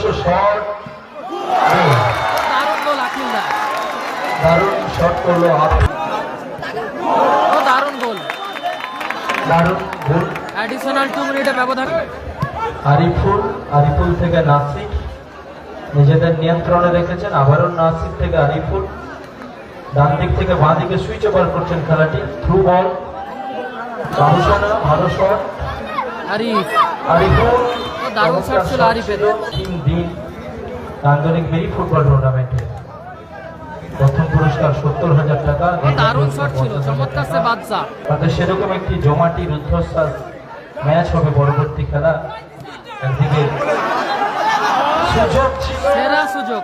Shot দারুণ shot করল দারুণ গোল। দারুণ গোল। অ্যাডিশনাল টু মিনিটে ব্যবধান। আরিফুল আরিফুল থেকে নাসিক নিজেদের নিয়ন্ত্রণে রেখেছেন আবারও নাসিক থেকে আরিফুল। ডান দিক থেকে বাঁ দিকে সুইচ ওভার করছেন খেলাটি। থ্রু বল বাবুসানা ভালো শট আরিফ। আরিফুল। দারুণ শট ছিল আরিফের। দিন নান্দনিক মেরি ফুটবল টুর্নামেন্টে। প্রথম পুরস্কার সত্তর হাজার টাকা তাদের সেরকম একটি জমাটি রুদ্ধশ্বাস ম্যাচ হবে পরবর্তী খেলা। একদিকে সুযোগ সেরা সুযোগ।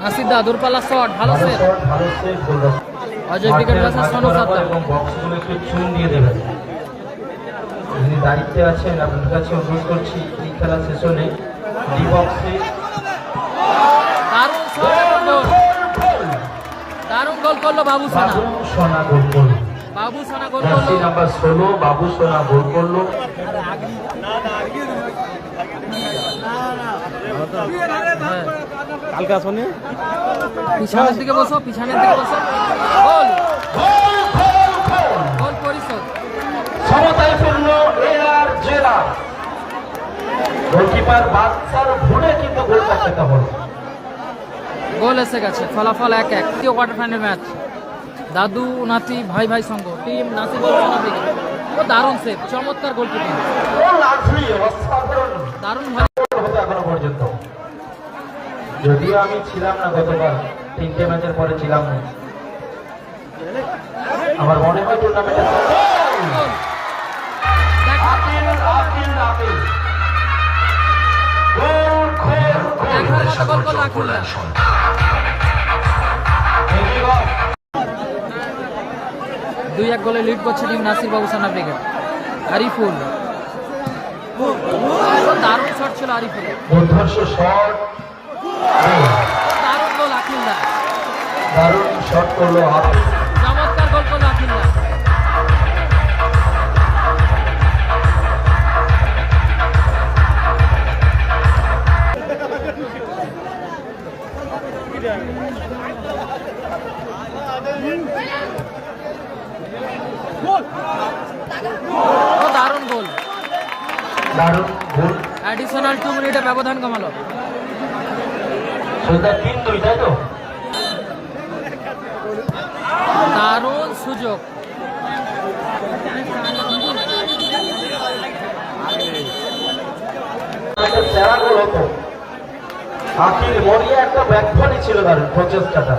নাসিদা দূরপাল্লা শট ভালো ভালো ভালো save Ajay cricket versus Sonu Sattar এবং বক্সগুলো চুন দিয়ে দেবেন দায়িত্বে আছেন আপনার কাছে অনুরোধ করছি এই খেলা শেষ হলে ডি বক্সে দারুণ শট এবং গোল। করল বাবু সোনা। সোনা গোল করল। বাবু সোনা গোল জার্সি করল নাম্বার ষোলো বাবু সোনা গোল করল। হ্যাঁ। কালকে পিছনের দিকে বসো পিছনের দিকে বসো। গোল গোল গোল গোল। গোল পরিশোধ। সমতায় ফিরল এআর জেলা। গোলকিপার ভুলে কিন্তু গোলটা খেতে হলো গোল এসে গেছে ফলাফল এক এক। তৃতীয় কোয়ার্টার ফাইনাল ম্যাচ দাদু নাতি ভাই ভাই সঙ্গ। টিম নাসিব ও দারুণ সেভ চমৎকার গোল কিপিং গোল লাভলি অসাধারণ। দারুণ ভালো হতো এখনও পর্যন্ত। যদিও আমি ছিলাম না গতকাল তিনটে ম্যাচের পরে ছিলাম না। আমার মনে হয় টুর্নামেন্টে দুই এক গোলে লিড করছে টিম নাসির বাবু সানা ব্রিগেড আরিফুল দারুণ শট ছিল আরিফুলের দারুণ গোল আকিলদা দারুণ শট করল দারুণ গোল। দারুণ গোল। অ্যাডিশনাল টু মিনিটে ব্যবধান কমালো। দারুণ সুযোগ। সেরা গোল হতো। আখির মরিয়া একটা ব্যাকফলই ছিল তার প্রচেষ্টাটা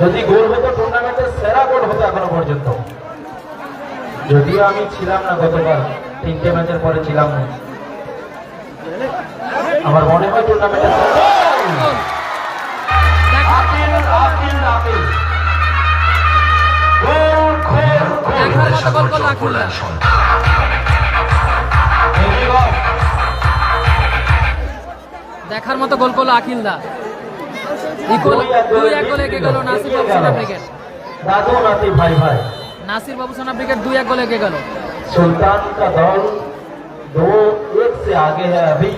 যদি গোল হতো টুর্নামেন্টের সেরা গোল হতো এখনও পর্যন্ত। যদিও আমি ছিলাম না গতকাল তিনটে ম্যাচের পরে ছিলাম না। আমার মনে হয় টুর্নামেন্টের গোল। গোল গোল দেখার মতো গোল করলো আকিলদা ইকুয়াল দুই এক গোলে এগিয়ে গেল নাসির বাবু সোনা ব্রিগেড দাদু নাতি ভাই ভাই নাসির বাবু সোনা ব্রিগেড দুই এক গোলে এগিয়ে গেল सुल्तान का दौर दो एक से आगे है अभी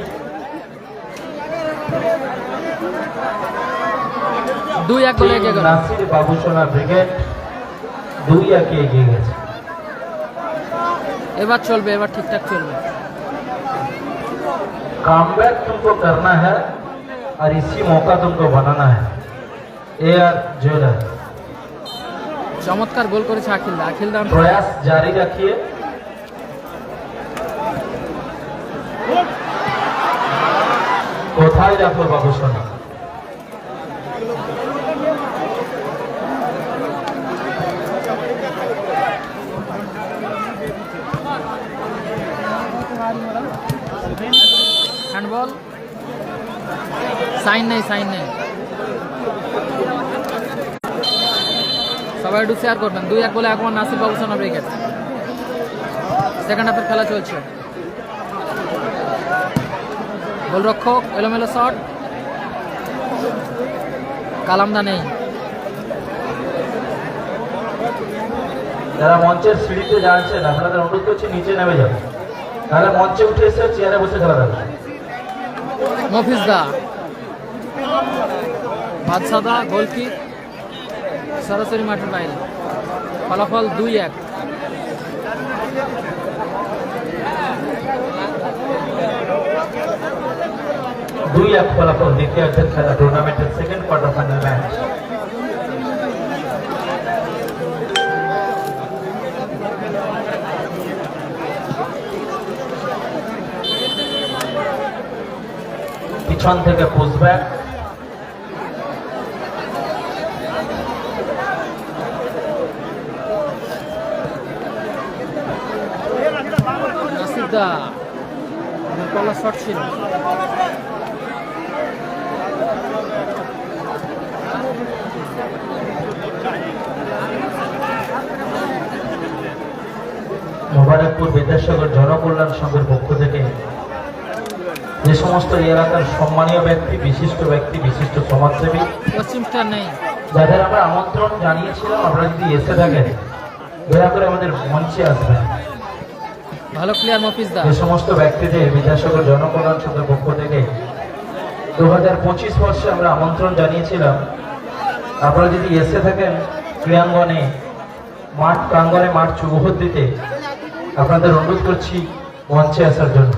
দুই এক গোলে এগিয়ে গেল নাসির বাবুসোনা ব্রিগেড দুই একে এগিয়ে গেছে এবার চলবে এবার ঠিকঠাক চলবে कामबैक तुमको करना है और इसी मौका तुमको बनाना है ए आर ज्वेलर চমৎকার গোল করেছে আকিলদা আকিলদা प्रयास जारी रखिए কোথায় রাখো বাবুসোনা হ্যান্ডবল সাইন নেই সাইন নেই। সবাই একটু শেয়ার করবেন। দুই এক বলে একবার নাসির বাবু সোনা ব্রিগেড সেকেন্ড হাফের খেলা চলছে। গোলরক্ষক, এলোমেলো শট কালামদা নেই। যারা মঞ্চের সিঁড়িতে যাচ্ছেন, আপনাদের অনুরোধ করছি নিচে নেমে যাবেন। তাহলে মঞ্চে উঠে এসে চেয়ারে বসে খেলা দেবে মফিজ দা। বাদশাদা, গোলকি, সরাসরি মাঠের বাইরে ফলাফল দুই এক। দুই এক ফলাফল দ্বিতীয় খেলা টুর্নামেন্টের সেকেন্ড কোয়ার্টার ফাইনাল ম্যাচ পিছন থেকে শট ছিল। মোবারকপুর বিদ্যাসাগর জনকল্যাণ সংঘের পক্ষ থেকে সমস্ত এলাকার সম্মানীয় ব্যক্তি বিশিষ্ট ব্যক্তি বিশিষ্ট সমাজসেবী। যাদের আমরা আমন্ত্রণ জানিয়েছিলাম আপনারা যদি এসে থাকেন দয়া করে আমাদের মঞ্চে আসবেন। ভালো প্লেয়ার মফিজ দা। যে সমস্ত ব্যক্তিদের বিদ্যাসাগর জনকল্যাণ সংঘের পক্ষ থেকে দু হাজার পঁচিশ বর্ষে আমরা আমন্ত্রণ জানিয়েছিলাম। আপনারা যদি এসে থাকেন ক্রীড়াঙ্গনে মাঠ প্রাঙ্গনে মাঠ চৌহদ দিতে আপনাদের অনুরোধ করছি মঞ্চে আসার জন্য।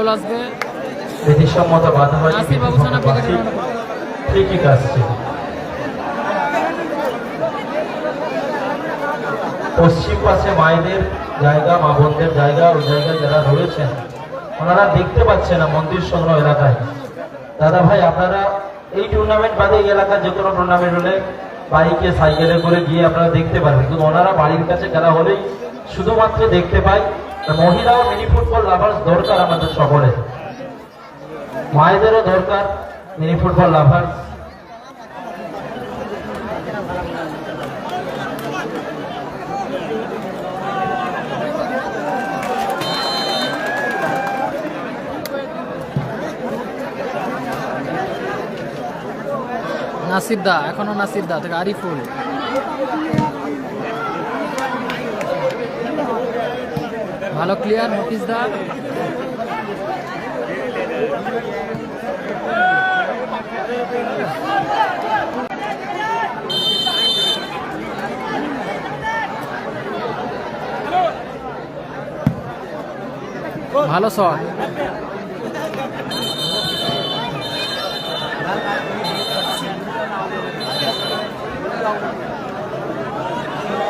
ফাউল আসবে। বিধিসম্মত বাধা হয় আপনাকে ঠিকই আসছে পশ্চিম পাশে মায়েদের জায়গা মা বোনদের জায়গা ওই জায়গায় যারা রয়েছেন ওনারা দেখতে পাচ্ছেন না মন্দির সংগ্রহ এলাকায়। দাদা ভাই আপনারা এই টুর্নামেন্ট বাদে এই এলাকার যে কোনো টুর্নামেন্ট হলে বাইকে সাইকেলে করে গিয়ে আপনারা দেখতে পারবেন। কিন্তু ওনারা বাড়ির কাছে খেলা হলেই শুধুমাত্র দেখতে তা মহিলা ও মিনি ফুটবল লাভার্স দরকার আমাদের সকলে মায়েদেরও দরকার মিনি ফুটবল লাভার্স। নাসির দা এখনও নাসির দা থেকে আরিফুল। ভালো ক্লিয়ার মফিজ দা। ভালো শট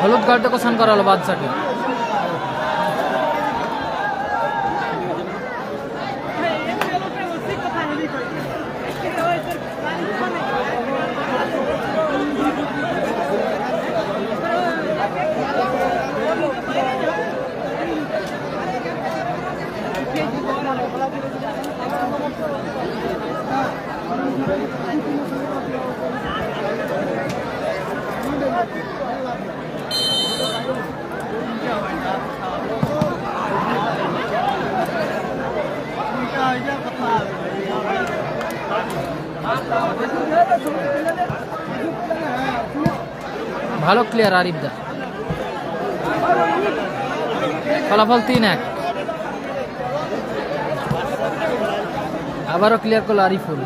হলুদ কার্ডে কোশান করা হলো বাদশাকে। ভালো ক্লিয়ার আরিফ দা। ফলাফল তিন এক। আবারও ক্লিয়ার করল আরিফুল।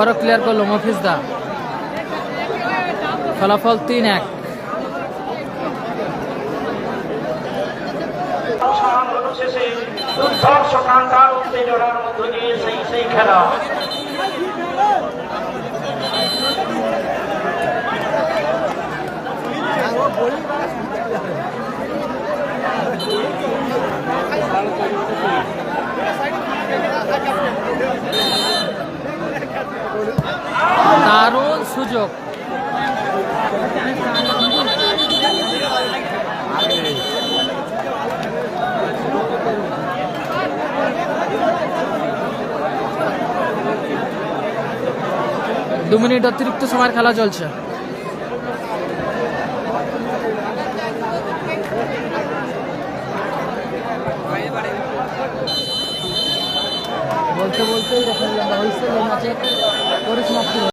আবারও ক্লিয়ার করল মফিজ দা। ফলাফল তিন এক। খেলা দারুণ সুযোগ। দু মিনিট অতিরিক্ত সময়ের খেলা চলছে। বলতে বলতে দেখা গেল পরিসমাপ্তি